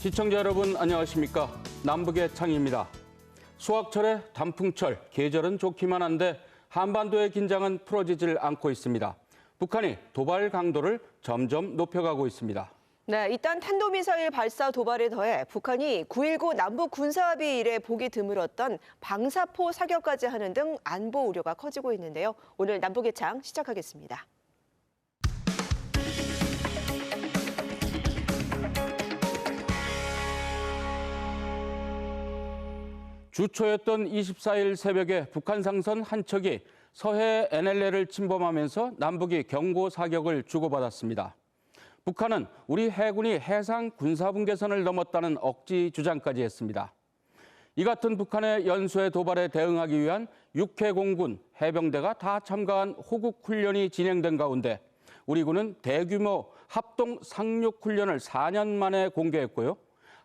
시청자 여러분 안녕하십니까? 남북의 창입니다. 수학철에 단풍철, 계절은 좋기만 한데 한반도의 긴장은 풀어지질 않고 있습니다. 북한이 도발 강도를 점점 높여가고 있습니다. 네, 일단 탄도미사일 발사 도발에 더해 북한이 9.19 남북 군사합의 이래 보기 드물었던 방사포 사격까지 하는 등 안보 우려가 커지고 있는데요. 오늘 남북의 창 시작하겠습니다. 주초였던 24일 새벽에 북한 상선 한 척이 서해 NLL을 침범하면서 남북이 경고 사격을 주고받았습니다. 북한은 우리 해군이 해상 군사분계선을 넘었다는 억지 주장까지 했습니다. 이 같은 북한의 연수의 도발에 대응하기 위한 육해 공군 해병대가 다 참가한 호국 훈련이 진행된 가운데 우리 군은 대규모 합동 상륙 훈련을 4년 만에 공개했고요.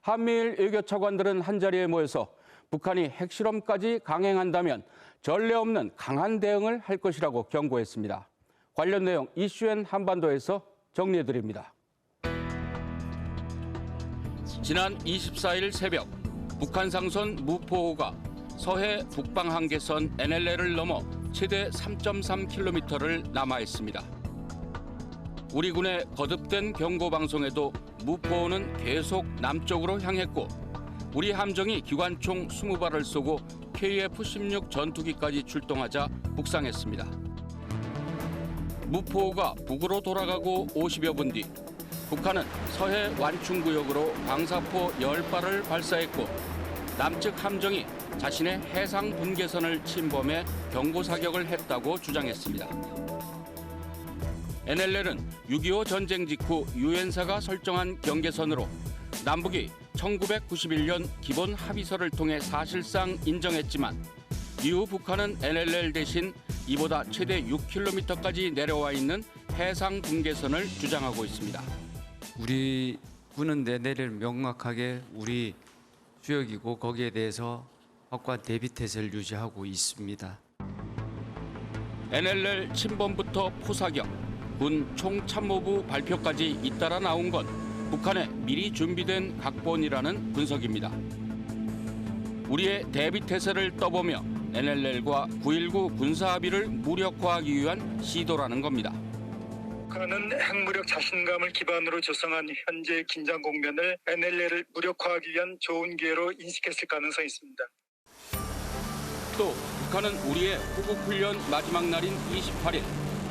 한미일 외교차관들은 한자리에 모여서 북한이 핵실험까지 강행한다면 전례 없는 강한 대응을 할 것이라고 경고했습니다. 관련 내용 이슈엔 한반도에서 정리해 드립니다. 지난 24일 새벽 북한 상선 무포호가 서해 북방 한계선 NLL을 넘어 최대 3.3km를 남하했습니다. 우리 군의 거듭된 경고 방송에도 무포호는 계속 남쪽으로 향했고 우리 함정이 기관총 20발을 쏘고 KF-16 전투기까지 출동하자 북상했습니다. 무포호가 북으로 돌아가고 50여 분 뒤 북한은 서해 완충구역으로 방사포 10발을 발사했고 남측 함정이 자신의 해상 분계선을 침범해 경고 사격을 했다고 주장했습니다. NLL은 6.25 전쟁 직후 유엔사가 설정한 경계선으로 남북이 1991년 기본 합의서를 통해 사실상 인정했지만 이후 북한은 NLL 대신 이보다 최대 6km까지 내려와 있는 해상 분계선을 주장하고 있습니다. 우리 군은 내내를 명확하게 우리 주역이고 거기에 대해서 확고한 대비 태세를 유지하고 있습니다. NLL 침범부터 포사격, 군 총참모부 발표까지 잇따라 나온 건 북한의 미리 준비된 각본이라는 분석입니다. 우리의 대비 태세를 떠보며 NLL과 9.19 군사합의를 무력화하기 위한 시도라는 겁니다. 북한은 핵무력 자신감을 기반으로 조성한 현재 긴장 국면을 NLL을 무력화하기 위한 좋은 기회로 인식했을 가능성이 있습니다. 또 북한은 우리의 호국훈련 마지막 날인 28일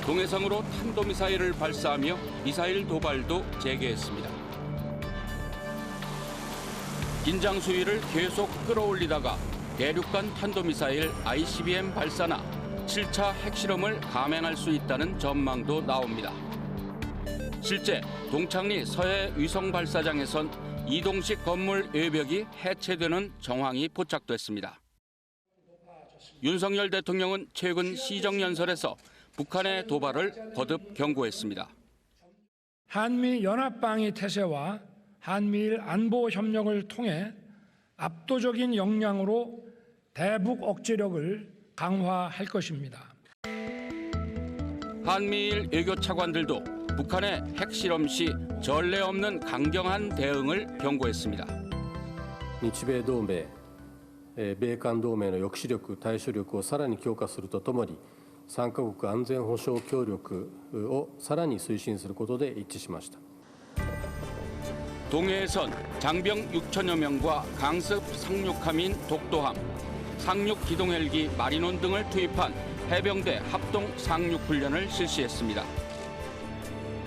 동해상으로 탄도미사일을 발사하며 미사일 도발도 재개했습니다. 긴장 수위를 계속 끌어올리다가 대륙간 탄도미사일 ICBM 발사나 7차 핵실험을 감행할 수 있다는 전망도 나옵니다. 실제 동창리 서해 위성 발사장에선 이동식 건물 외벽이 해체되는 정황이 포착됐습니다. 윤석열 대통령은 최근 시정연설에서 북한의 도발을 거듭 경고했습니다. 한미 연합방위 태세와 한미일 안보 협력을 통해 압도적인 역량으로 대북 억제력을 강화할 것입니다. 한미일 외교 차관들도 북한의 핵실험 시 전례 없는 강경한 대응을 경고했습니다. 日米同盟、えー米韓同盟の抑止力、対処力をさらに強化するとともに、3カ国安全保障協力をさらに推進することで一致しました。 동해에선 장병 6천여 명과 강습 상륙함인 독도함, 상륙 기동 헬기 마리논 등을 투입한 해병대 합동 상륙 훈련을 실시했습니다.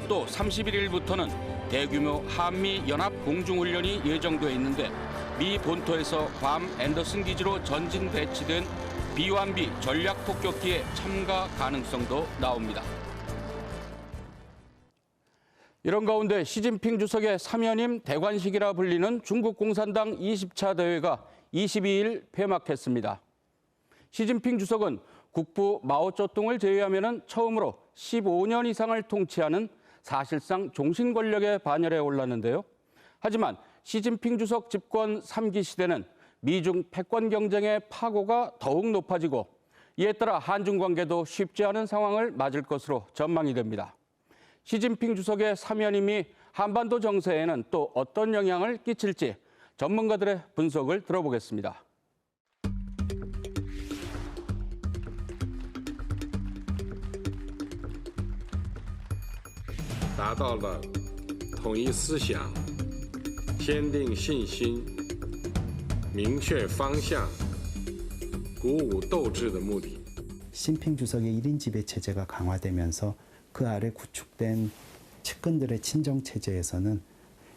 또 31일부터는 대규모 한미 연합 공중 훈련이 예정돼 있는데 미 본토에서 괌 앤더슨 기지로 전진 배치된 B1B 전략 폭격기의 참가 가능성도 나옵니다. 이런 가운데 시진핑 주석의 사면임 대관식이라 불리는 중국 공산당 20차 대회가 22일 폐막했습니다. 시진핑 주석은 국부 마오쩌둥을 제외하면 처음으로 15년 이상을 통치하는 사실상 종신 권력의 반열에 올랐는데요. 하지만 시진핑 주석 집권 3기 시대는 미중 패권 경쟁의 파고가 더욱 높아지고 이에 따라 한중 관계도 쉽지 않은 상황을 맞을 것으로 전망이 됩니다. 시진핑 주석의 사면임이 한반도 정세에는 또 어떤 영향을 끼칠지 전문가들의 분석을 들어보겠습니다. 达到了统一思想、坚定信心、明确方向、鼓舞斗志的目的。 시진핑 주석의 1인 지배 체제가 강화되면서 그 아래 구축된 측근들의 친정 체제에서는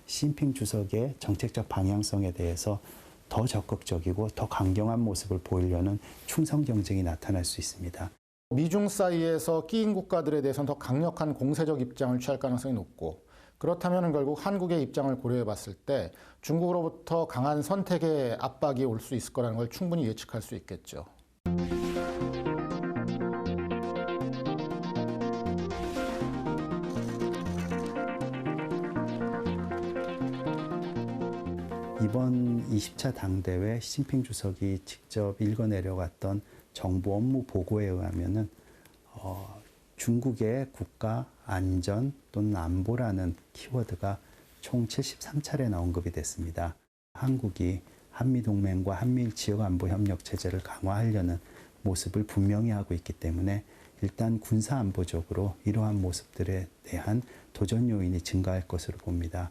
시진핑 주석의 정책적 방향성에 대해서 더 적극적이고 더 강경한 모습을 보이려는 충성 경쟁이 나타날 수 있습니다. 미중 사이에서 끼인 국가들에 대해서는 더 강력한 공세적 입장을 취할 가능성이 높고 그렇다면 결국 한국의 입장을 고려해 봤을 때 중국으로부터 강한 선택의 압박이 올 수 있을 거라는 걸 충분히 예측할 수 있겠죠. 20차 당대회 시진핑 주석이 직접 읽어 내려갔던 정부 업무 보고에 의하면은 어, 중국의 국가 안전 또는 안보라는 키워드가 총 73차례나 언급이 됐습니다. 한국이 한미 동맹과 한미일 지역 안보 협력 체제를 강화하려는 모습을 분명히 하고 있기 때문에 일단 군사 안보적으로 이러한 모습들에 대한 도전 요인이 증가할 것으로 봅니다.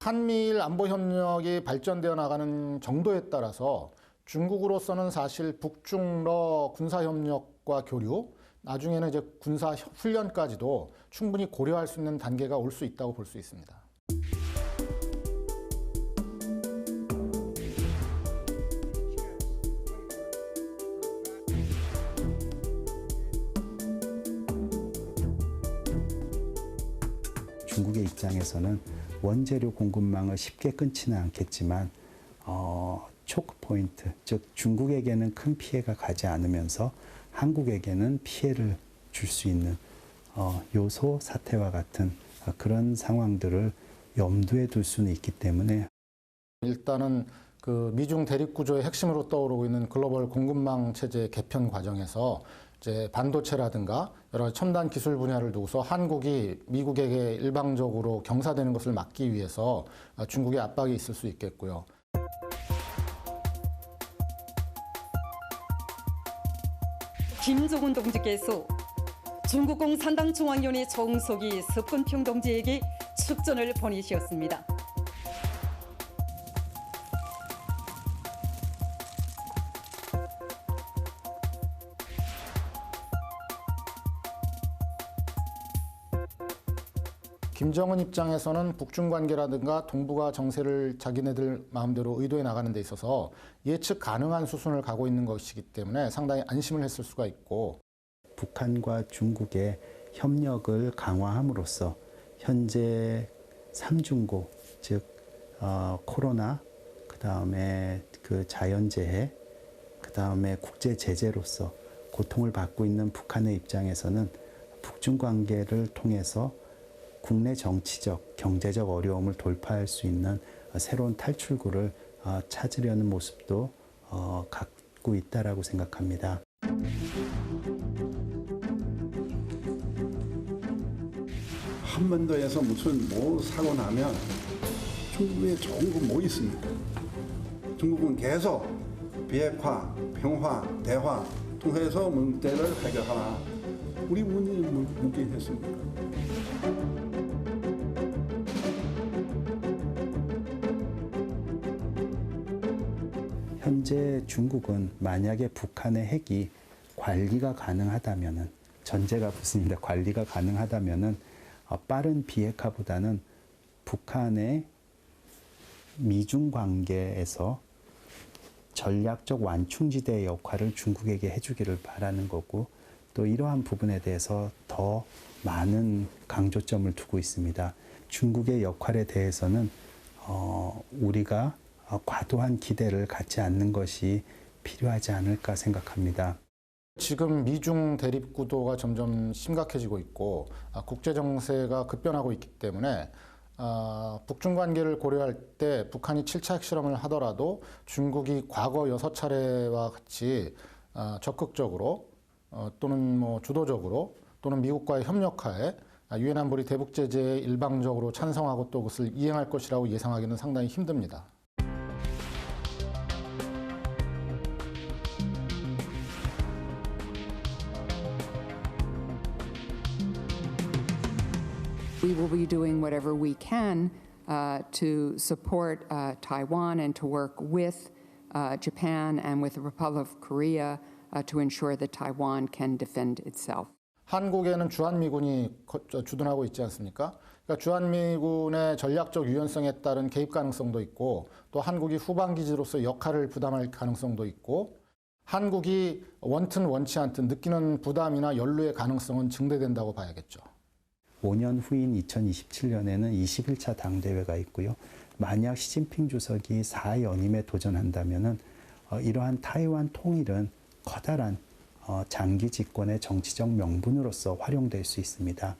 한미일 안보 협력이 발전되어 나가는 정도에 따라서 중국으로서는 사실 북중러 군사 협력과 교류, 나중에는 이제 군사 훈련까지도 충분히 고려할 수 있는 단계가 올 수 있다고 볼 수 있습니다. 중국의 입장에서는 원재료 공급망을 쉽게 끊지는 않겠지만 어, 초크 포인트, 즉 중국에게는 큰 피해가 가지 않으면서 한국에게는 피해를 줄 수 있는 어, 요소 사태와 같은 어, 그런 상황들을 염두에 둘 수는 있기 때문에 일단은 그 미중 대립 구조의 핵심으로 떠오르고 있는 글로벌 공급망 체제 개편 과정에서 이제 반도체라든가 여러 첨단 기술 분야를 두고서 한국이 미국에게 일방적으로 경사되는 것을 막기 위해서 중국의 압박이 있을 수 있겠고요. 김종훈 동지께서 중국 공산당 중앙위원회 정석이 석근평 동지에게 축전을 보내셨습니다. 김정은 입장에서는 북중 관계라든가 동북아 정세를 자기네들 마음대로 의도해 나가는 데 있어서 예측 가능한 수순을 가고 있는 것이기 때문에 상당히 안심을 했을 수가 있고 북한과 중국의 협력을 강화함으로써 현재 삼중고 즉 어, 코로나 그 다음에 그 자연재해 그 다음에 국제 제재로서 고통을 받고 있는 북한의 입장에서는 북중 관계를 통해서 국내 정치적, 경제적 어려움을 돌파할 수 있는 새로운 탈출구를 어, 찾으려는 모습도 어, 갖고 있다라고 생각합니다. 한반도에서 무슨 뭐 사고 나면 중국에 거뭐 있습니까? 중국은 계속 비핵화, 평화, 대화 통해서 문제를 해결하나 우리 문제 묻게 했습니까? 현재 중국은 만약에 북한의 핵이 관리가 가능하다면은 전제가 붙습니다. 관리가 가능하다면은 어, 빠른 비핵화보다는 북한의 미중 관계에서 전략적 완충지대의 역할을 중국에게 해주기를 바라는 거고 또 이러한 부분에 대해서 더 많은 강조점을 두고 있습니다. 중국의 역할에 대해서는 어, 우리가 어, 과도한 기대를 갖지 않는 것이 필요하지 않을까 생각합니다. 지금 미중 대립 구도가 점점 심각해지고 있고 아, 국제 정세가 급변하고 있기 때문에 아, 북중 관계를 고려할 때 북한이 7차 핵실험을 하더라도 중국이 과거 여섯 차례와 같이 아, 적극적으로 어, 또는 뭐 주도적으로 또는 미국과의 협력하에 유엔 안보리 대북 제재에 일방적으로 찬성하고 또 그것을 이행할 것이라고 예상하기는 상당히 힘듭니다. We will be doing whatever we can uh, to support uh, Taiwan and to work with uh, Japan and with the Republic of Korea uh, to ensure that Taiwan can defend itself. 한국에는 주한미군이 주둔하고 있지 않습니까? 그러니까 주한미군의 전략적 유연성에 따른 개입 가능성도 있고 또 한국이 후방 기지로서 역할을 부담할 가능성도 있고 한국이 원튼 원치 않든 느끼는 부담이나 연루의 가능성은 증대된다고 봐야겠죠. 5년 후인 2027년에는 21차 당대회가 있고요. 만약 시진핑 주석이 4연임에 도전한다면은 어, 이러한 타이완 통일은 커다란 어, 장기 집권의 정치적 명분으로서 활용될 수 있습니다.